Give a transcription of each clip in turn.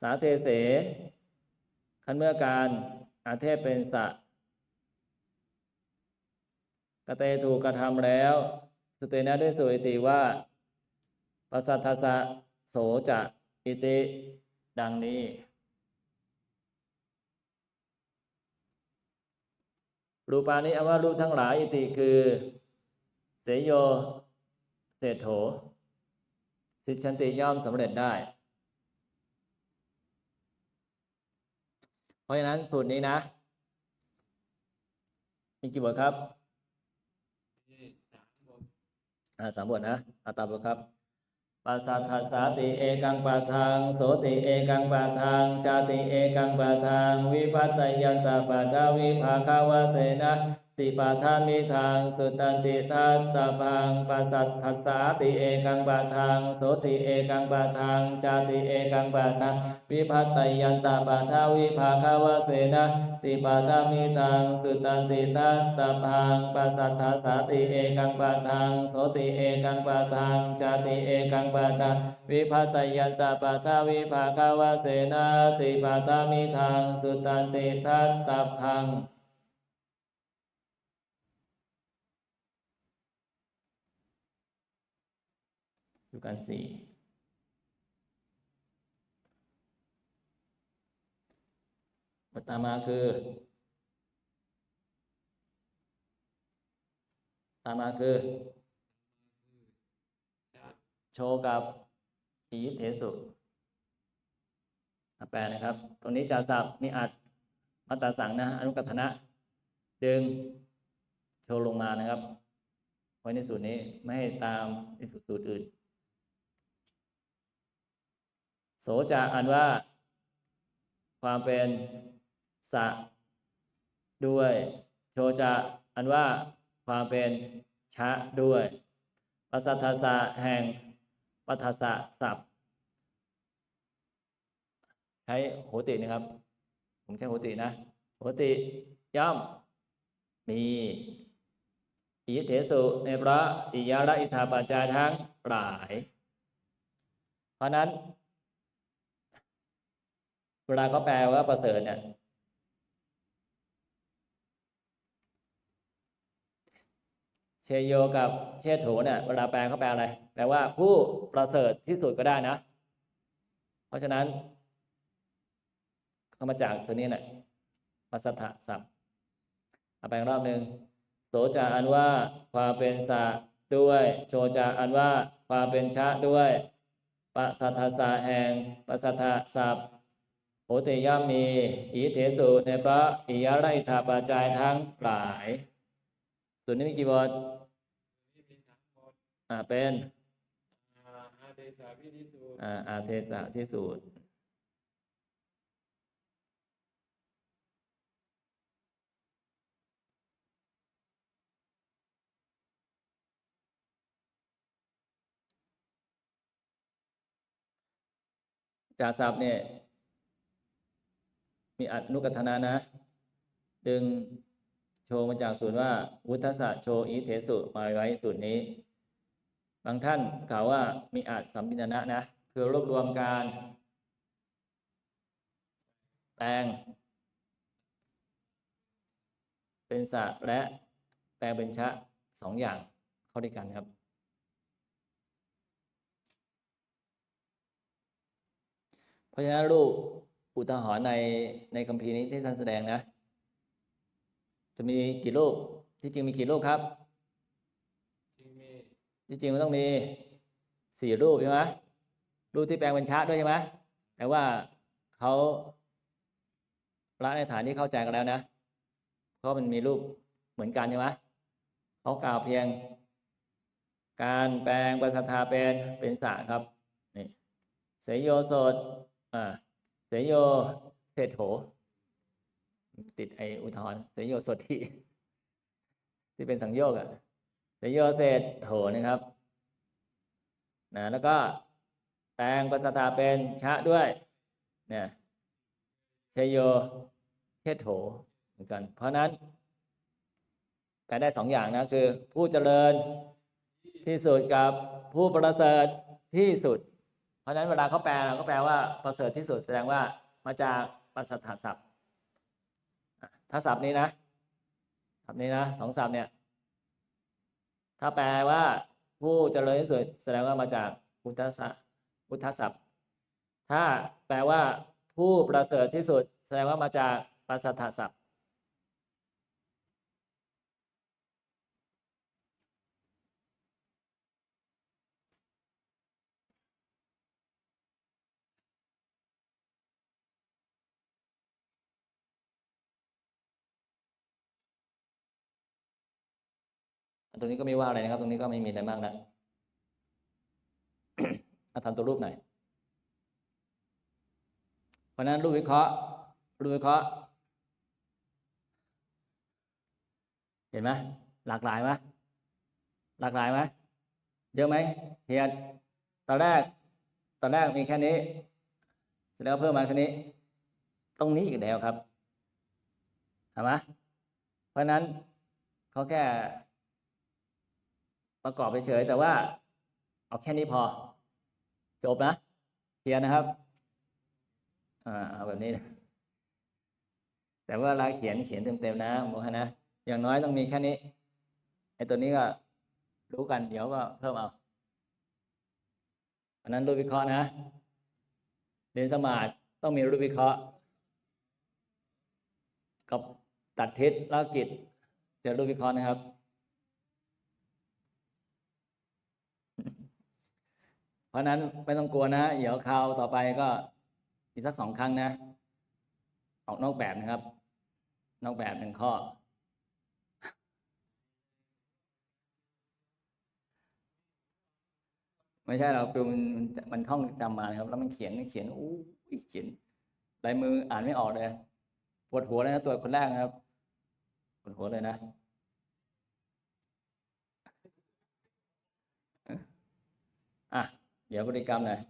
สาเทเส คันเมื่อการอาเทพเป็นสะกเตถูกกระทำแล้ว สุเตนะด้วยสุอิติว่าปัสสัทธสะโสจะอิติ ดังนี้ รูปานี้อว่ารูปทั้งหลายอิติคือ เสยโย เศษโถ สิชันติย่อมสำเร็จได้ เพราะฉะนั้นสูตรนี้นะ มีกี่บทครับอ่าสามบทนะอาตามบทครับปัสสัทธัสาติเอกังปะทางโสติเอกังปะทางจาติเอกังปะทาง วิพัตตยันตปะทาวิภาคาวเสนะ ติปะทามิทางสุตันติทัตตะพังปัสสัทธัสสาติเอกังปะทังโสติเอกังปะทังจาติเอกังปะทังวิพัตตยันตาปะทาวิภาคาวเสนะติปะทามิทางสุตันติทัตตะพังปัสสัทธัสสาติเอกังปะทังโสติเอกังปะทังจาติเอกังปะทังวิพัตตยันตาปะทาวิภาคาวเสนะติปะทามิทางสุตันติทัตตะพัง อยู่กันสี่บทตามมาคือ ตามมาคือ โชกับอียิเทสุอแปลนะครับ ตรงนี้จะสับมีอัดมัตาสังนะอนุกัตนะดึงโชว์ลงมานะครับ ไว้ในสูตรนี้ไม่ให้ตามในสูตรอื่น โสจะอันว่า ความเป็นสะด้วย โชจะอันว่าความเป็นชะด้วยปัสสัทสะแห่งปัทสะสับใช้โหตินะครับ ผมใช้โหตินะโหติย่อมมีอิเถสุในพระอิยาระอิทธาปัจจายทั้งหลาย เพราะนั้น เวลาเขาแปลว่าประเสริฐเนี่ยเชโยกับเชโถเนี่ยเวลาแปลเขาแปลอะไรแปลว่าผู้ประเสริฐที่สุดก็ได้นะ เพราะฉะนั้นเขามาจากตัวนี้แหละปัสสัทธะศัพเอาแปลงรอบหนึ่งโสจาอันว่าความเป็นสะด้วยโชจาอันว่าความเป็นชะด้วยปัสสัทธสะแห่งปัสสัทธะศัพ ท์โหติยามีอิเถสุในพระอิยาไรธาปาจายทั้งหลาย ส่วนนี้มีกี่บทอ่าเป็นอาเทสาวิธิสูตรอ่าอาเทสะที่สูตรจาศัพท์เนี่ย มีอนุกัทนานะ ดึงโชว์มาจากสูตรว่า วุฒสะโชอีเทสุมาไว้สูตรนี้ บางท่านกล่าวว่ามีอาจสัมปินนะนะ คือรวบรวมการแปลง เป็นสะและแปลงเป็นชะสองอย่างเข้าด้วยกันครับเพราะฉะนั้นรูป อุทาหรณ์ในในคัมภีร์นี้ที่ท่านแสดงนะ จะมีกี่รูปที่จริงมีกี่รูปครับจึงมีที่จริงมันต้องมีสี่รูปใช่ไหมรูปที่แปลงเป็นชะด้วยใช่ไหมแต่ว่าเขาละในฐานที่เข้าใจกันแล้วนะเพราะมันมีรูปเหมือนกันใช่ไหมเขากล่าวเพียง การแปลงปัสทาเป็นเป็นสะครับนี่เสยโยโสดอ่า เสยโยเศรษโถ ติดไออุทธรเสยโยโสดที่ที่เป็นสังโยกอะเสยโยเศษโถนะครับนะแล้วก็แปลงปัสสตาเป็นชะด้วยเนี่ยเชยโยเชษโถเหมือนกัน เพราะนั้นแปลได้สองอย่างนะ คือผู้เจริญที่สุดกับผู้ประเสริฐที่สุด ราะฉะนั้นเวลาเขาแปลเราก็แปลว่าประเสริฐที่สุดแสดงว่ามาจากปัสสัทธศัพท์ถ้าศัพท์นี้นะศัพท์นี้นะสองศัพท์เนี่ย ถ้าแปลว่าผู้เจริญที่สุดแสดงว่ามาจากพุทธศัพท์พุทธศัพท์ ถ้าแปลว่าผู้ประเสริฐที่สุด แสดงว่ามาจากปัสสัทธศัพท์ ตรงนี้ก็ไม่ว่าอะไรนะครับ ตรงนี้ก็ไม่มีอะไรมากนะทำตัวรูปหน่อยเพราะนั้นรูปวิเคราะห์ รูปวิเคราะห์ เห็นไหมหลากหลายไหมหลากหลายไหมเยอะไหมเฮียตอนแรก ตอนแรกมีแค่นี้ เสร็จแล้วเพิ่มมาแค่นี้ ตรงนี้อีกแล้วครับเห็นไหมเพราะนั้นเขาแค่ ประกอบไปเฉยๆแต่ว่า เอาแค่นี้พอ จบนะเคลียร์นะครับ อ่าเอาแบบนี้นะแต่ว่าเวลาเขียนเขียนเต็มๆนะบอกให้นะอย่างน้อยต้องมีแค่นี้ไอ้ตัวนี้ก็รู้กัน เดี๋ยวก็เพิ่มเอาอันนั้นรูปวิเคราะห์นะเรียนสมาธิต้องมีรูปวิเคราะห์กับตัดทิศแล้วกิจเจอรูปวิเคราะห์นะครับ เพราะนั้นไม่ต้องกลัวนะ เดี๋ยวคราวต่อไปก็อีกสักสองครั้งนะ ออกนอกแบบนะครับ นอกแบบหนึ่งข้อ ไม่ใช่เราคือมันมันมันท่องจำมานะครับ แล้วมันเขียนเขียนอู้เขียนลายมืออ่านไม่ออกเลยปวดหัวเลยนะตัวคนแรกนะครับปวดหัวเลยนะ อะ เดี๋ยวบริกรรมหน่อย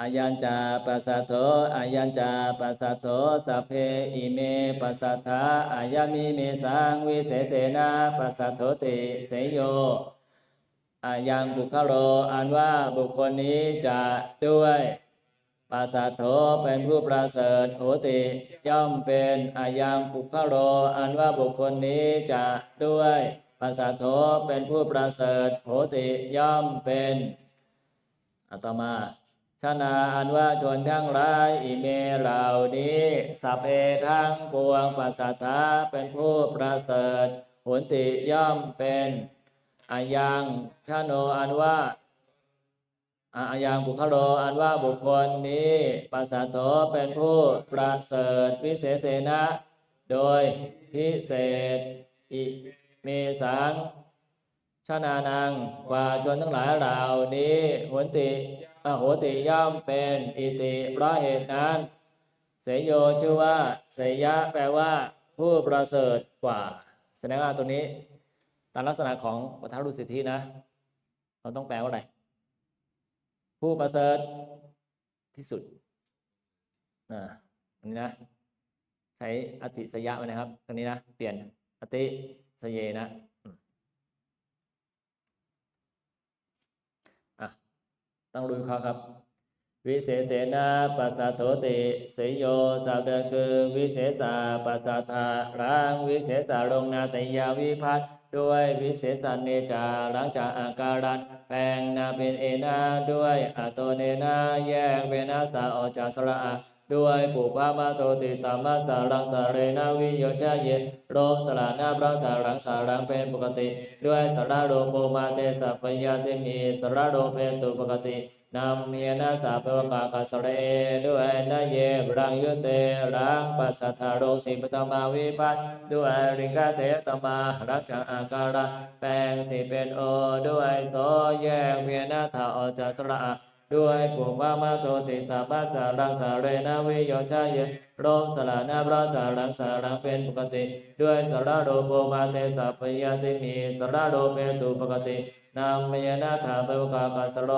อายัญจาปัสสะโถอายัญจาปัสสะโถสัพเพอิเมปัสสัทธาอายามิเมสังวิเศเสนาปัสสะโถติเสยโยอายังบุคโลอันว่าบุคคลนี้จะด้วยปัสสะโถเป็นผู้ประเสริฐโหติย่อมเป็นอายังบุคโลอันว่าบุคคลนี้จะด้วยปัสสะโถเป็นผู้ประเสริฐโหติย่อมเป็น อัตมาชนะอันว่าชนทั้งหลายอิเมเหล่านี้สัพเพทั้งปวงปัสสัทธาเป็นผู้ประเสริฐผลติย่อมเป็นอายังชโนอันว่าอายังบุคโลอันว่าบุคคลนี้ปัสสัทโธเป็นผู้ประเสริฐวิเศษเสนะ โดยพิเศษอิเมสัง ชนานังกว่าชนทั้งหลายเหล่านี้โหนติอโหติย่อมเป็นอิติเพราะเหตุนั้น เสยโยชื่อว่าเสยยะแปลว่า ผู้ประเสริฐกว่า แสดงว่าตัวนี้ ตามลักษณะของปัทรุสิทธินะ เราต้องแปลว่าอะไร ผู้ประเสริฐที่สุดอ่าอันนี้นะ ใช้อติสยะไว้นะครับตรงนี้นะ เปลี่ยนอติสเยนะ ต้องรู้เขาครับ วิเศษเสนาปัสสะโตติเสยโยสาวเดคือวิเศษสาปัสสะทารังวิเศษสาลงนาตยาวิพัฒด้วยวิเศษสันเนจาหลังจากอาการันแปลงนาเป็นเอนาด้วยอัตโตเนนาแยกเวนาสาออกจากสระอะ ด้วยปุพามาโตติตามาสารังสาเรนาวิโยชาเยโรมสลานาพระสารังสารังเป็นปกติ ด้วยสระโรโปมาเตสัพยาติมีสระโรเป็นตุปกตินำเนียนาสาเปวกากาสเรด้วยนาเยรังยุเตรังปัสสัทธาโรสิปตมาวิพัตด้วยริงกาเทตมารักจากอาการะแปลงสิเป็นโอด้วยโสแยกเวียนาถาออกจากสระ ด้วยปุพามาโตติตาปัสสารังสาเรนาวิโยชาเยโรมสลานาพระสารังสารังเป็นปกติ ด้วยสระโรโปมาเตสัพยาติมีสระโรเมตุปกติ นามยนาถาเปวกากัสโร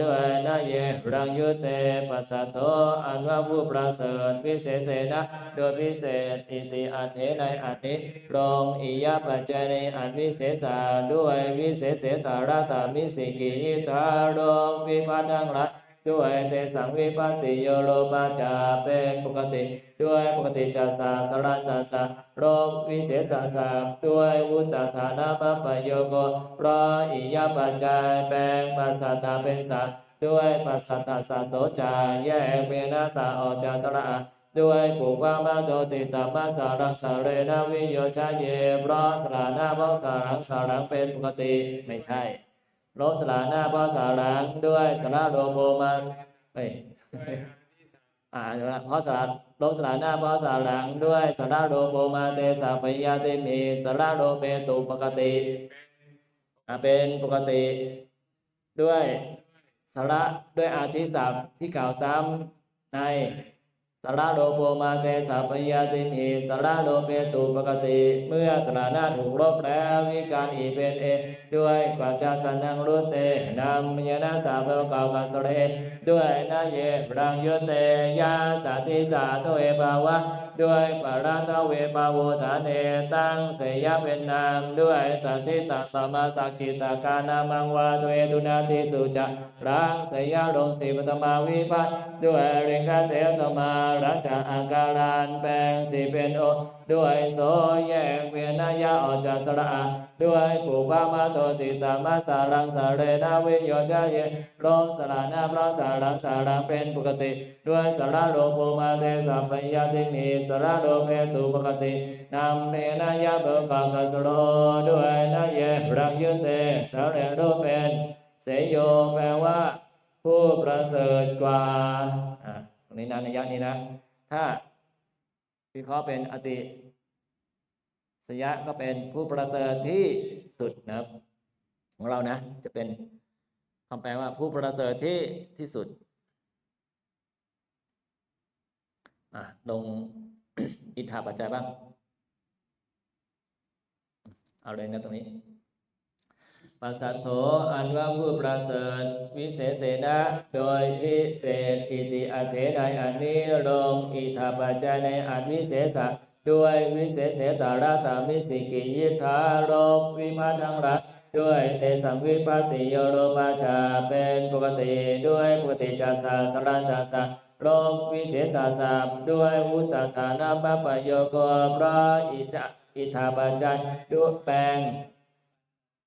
ด้วยนาเยรังยุเตปัสสะโตอันว่าผู้ประเสริฐวิเศษเสนะโดยพิเศษอิติอันเทในอันนี้รองอิยาปัจจัยในอันวิเศษสาด้วยวิเศษเสตาราตามิสิกิยิตารองวิพัฒนังละ ด้วยเตสังวิปัสติโยโลปาจาเป็นปกติ ด้วยปกติจัสสะสรันตัสสะโรควิเศษสะด้วยวุตตานาปปโยโกเพราะอิยาปัจจัยแปลงปัสสัตาเป็นสัตด้วยปัสสัตตาสโสจาแยกเวนัสสออกจากสระด้วยปุปามาโตติตามาสารังสาเรนาวิโยชาเยเพราะสลานาเพราะสารังสารังเป็นปกติไม่ใช่ เพราะสลานาพราะสารังด้วยสระโลโภมาเอ้ยอ่าเดี๋ยวนะพราะสรลบสระหน้าพราะสระหลังด้วยสระโลโภมาเตสะปยาติมีสระโลเปตุปกติอ่าเป็นปกติ ด้วยสระด้วยอาทิศัพท์ที่กล่าวซ้ำใน สระโลโภมาเตสะปยาติมีสระโลเปตุปกติ เมื่อสระหน้าถูกลบแล้ววิการอีเป็นเอ ด้วยกวาจาสันนังรุเตนามยนาสาเปกาวกาสเร ด้วยนาเยรังยุเตยาสาติสาโตเอภาวะ ด้วยปาราตเวปาวุธานเนตั้งเสยเป็นนามด้วยตัทิตาสมาสกิตากานามังวาตเวตุนาทิสุจะรังเสยลงสีปตมาวิพัตด้วยเริงกาเตตมารัจาอาการานแปลงสีเป็นโอด้วยโสแยกเวียนายาออกจากสระอาด้วยปุปามาโตติตามาสารังสาเรนาวิโยชาเยรมสลานาพระสารังสารังเป็นปกติ ด้วยสระโลโภมาเทสัพยาติมีสระโลเมตุปกตินำเมนายาเบกากัสโรด้วยนาเยรังยุเตสาเรโรเป็นเสยโยแปลว่า ผู้ประเสริฐกว่าอ่าตรงนี้นะในยะนี้นะ ถ้า วิเคราะห์เป็นอติสยะก็เป็นผู้ประเสริฐที่สุดนะครับ ของเรานะ จะเป็นคำแปลว่าผู้ประเสริฐที่ที่สุดอะลงอิทธาปัจจัยบ้าง เอาเลยนะตรงนี้ ปัสสัทโธอันว่าผู้ประเสริฐวิเศษเสนะโดยพิเศษอิติอัเถในอันนี้ลงอิทาปัจจัยในอันวิเศษะด้วยวิเศษเสตาราตามิสิกิยิทาโรควิมาทั้งหลายด้วยเตสังวิปัติโยโรปาชาเป็นปกติด้วยปกติจัสสะสรันตัสสะโรควิเศษสาสาด้วยวุตตานาปปโยโกพระอิทาอิทาปัจจัยด้วยแปลง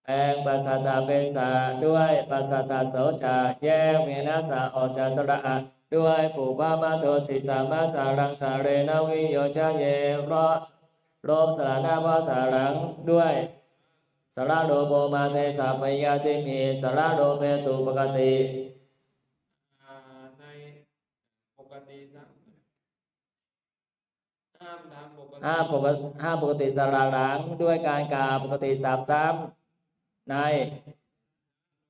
แปลงปัสสตาเป็นสาด้วยปัสสตาโสจาแยกเมนัสะออกจากสระอะด้วยปุปามาโทติตามาสารังสาเรนวิโยชาเยราะโรบสารนาภาสารังด้วยสารโลโภมาเทสาปยาติมีสารโลเปตุปกติในปกติห้ามปกติห้าปกติห้าลังด้วยการกาปกติสามซ้ำ ใน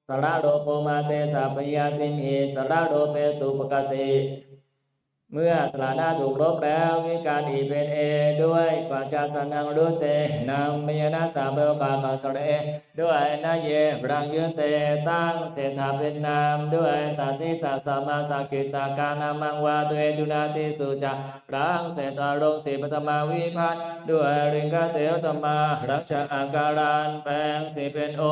สระโลโภมาเตสัพยาติมีสระโลเปตุปกติ เมื่อสลานาถูกลบแล้ววิการอีเป็นเอ ด้วยกว่าจาสนังรุเตนำมยนาสาเบลกาคาสระเอด้วยนาเยรังยืนเตตั้งเศรษฐาเป็นนามด้วยตาติตาสมาสกิตากานามังวาตุเอจุนาติสุจักรังเศรษฐาลงสีปตมาวิพัฒน์ด้วยริงกาเตวตมารักษาอาการานแปลงสีเป็นโอ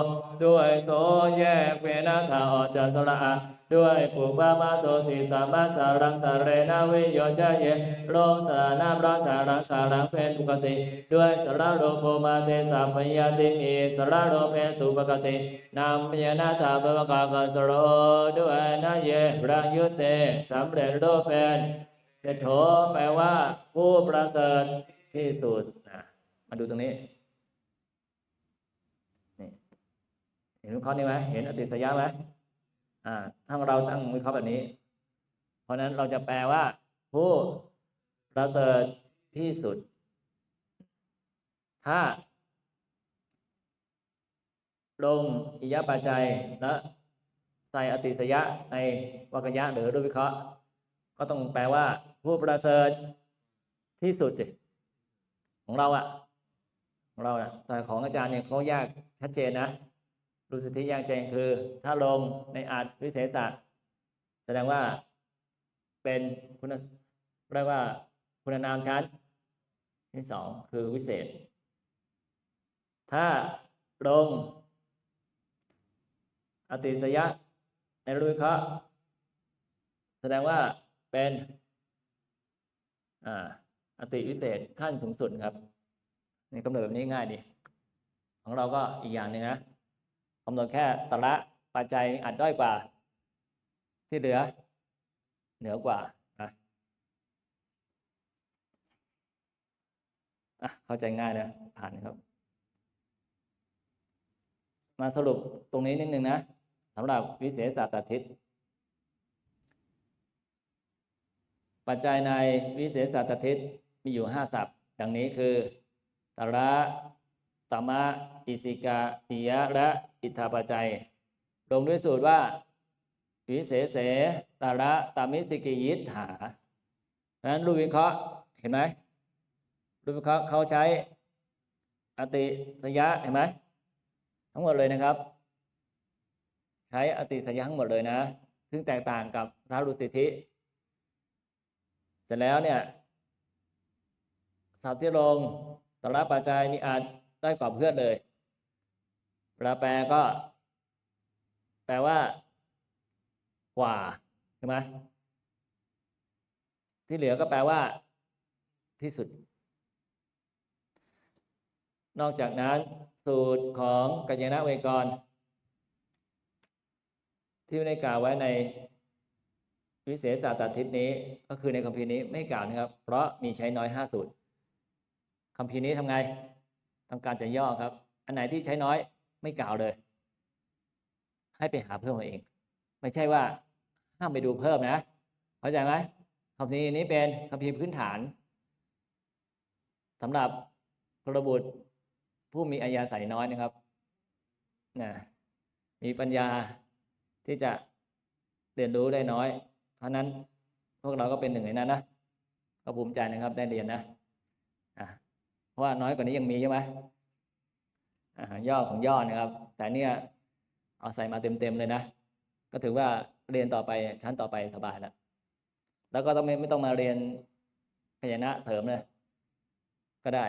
ด้วยโสแยกเวนาถาออกจากสระอ ด้วยปุปามาโตติตามาสารังสาเรนาวิโยชาเยโรสานาพระสารังสารังเป็นปกติ ด้วยสระโลโภมาเตสาพยาติมีสระโลเพตุปกตินามพยนาถาเบวกากสโรด้วยนาเยรังยุเตสำเร็จโลเป็นเศรษโธแปลว่า ผู้ประเสริฐที่สุดนะมาดูตรงนี้เห็นวิเคราะห์นี่ไหมเห็นอติสยะไหม อ่าถ้าเราตั้งวิเคราะห์แบบนี้ เพราะนั้นเราจะแปลว่า ผู้ประเสริฐที่สุด ถ้า ลงอิยะปัจจัยและใส่อติสยะในวรรคยะหรือด้วยวิเคราะห์ ก็ต้องแปลว่า ผู้ประเสริฐที่สุดของเราอะของเราอะแต่ของอาจารย์เนี่ยเขาแยกชัดเจนนะ รูสิทธิแยกแจงคือ ถ้าลงในอาจวิเศษะแสดงว่าเป็นคุณเรียกว่าคุณนามชั้นที่สองคือวิเศษ ถ้าลงอติสยะในรูปวิเคราะห์แสดงว่าเป็นอ่าอติวิเศษขั้นสูงสุดครับนี่กำหนดแบบนี้ง่ายดี ของเราก็อีกอย่างหนึ่งนะ กำหนดแค่ตระปัจจัยอาจด้อยกว่า ที่เหลือ เหนือกว่านะเข้าใจง่ายนะผ่านครับ มาสรุปตรงนี้นิดนึงนะสำหรับวิเศษศาสัตตทิศปัจจัยในวิเศษศาสัตตทิศมีอยู่ห้าศัพท์ ดังนี้คือตระตมะอิสิกาปิยะและ อิทธาปัจจัย ลงด้วยสูตรว่าวิเศษเสตระตามิสิกิยิทธาเพราะนั้นรูปวิเคราะห์เห็นไหมรูปวิเคราะห์เขาใช้อติสยะเห็นไหมทั้งหมดเลยนะครับ ใช้อติสยะทั้งหมดเลยนะ ซึ่งแตกต่างกับพระรุสิทธิเสร็จแล้วเนี่ยศัพท์ที่ลงตระปัจจัยนี่อาจได้กว่าเพื่อนเลย เวลาแปลก็ แปลว่า กว่าใช่ไหมที่เหลือก็แปลว่า ที่สุด นอกจากนั้น สูตรของกัญญาณเวกร ที่ไม่ได้กล่าวไว้ในวิเศษศาสตร์ทิศนี้ก็คือในคัมภีร์นี้ไม่กล่าวนะครับ เพราะมีใช้น้อยห้าสูตรคัมภีร์นี้ทำไงต้องการจะย่อครับ อันไหนที่ใช้น้อย ไม่กล่าวเลย ให้ไปหาเพิ่มมาเอง ไม่ใช่ว่าห้ามไปดูเพิ่มนะเข้าใจไหมคัมภีร์นี้เป็นคัมภีพื้นฐานสำหรับพลบุตรผู้มีอัยาศัยน้อยนะครับนะมีปัญญาที่จะเรียนรู้ได้น้อย เพราะนั้นพวกเราก็เป็นหนึ่งในนั้นนะก็ภูมิใจนะครับได้เรียนนะอะเพราะว่าน้อยกว่านี้ยังมีใช่ไหม ย่อของย่อนะครับ แต่เนี่ยเอาใส่มาเต็มๆเลยนะ ก็ถือว่าเรียนต่อไปชั้นต่อไปสบายแล้วแล้วก็ต้องไม่ไม่ต้องมาเรียนพยัญชนะเสริมเลย ก็ได้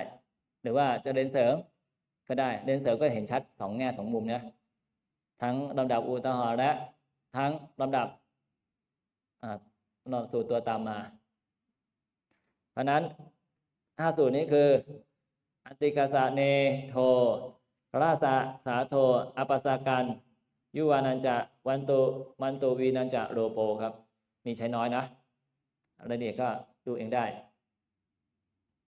หรือว่าจะเรียนเสริมก็ได้ เรียนเสริมก็เห็นชัดสองแง่สองมุมนะทั้งลำดับอุตหะและ ทั้งลำดับอ่านอนสู่ตัวตามมา เพราะนั้นห้าสูตรนี้คือ อัติกาสะเนโท ราสะสาโทอปัสสากันยุวานันจะวันตุมันตุวีนันจะโลโปครับ มีใช้น้อยนะรายละเอียดก็ดูเองได้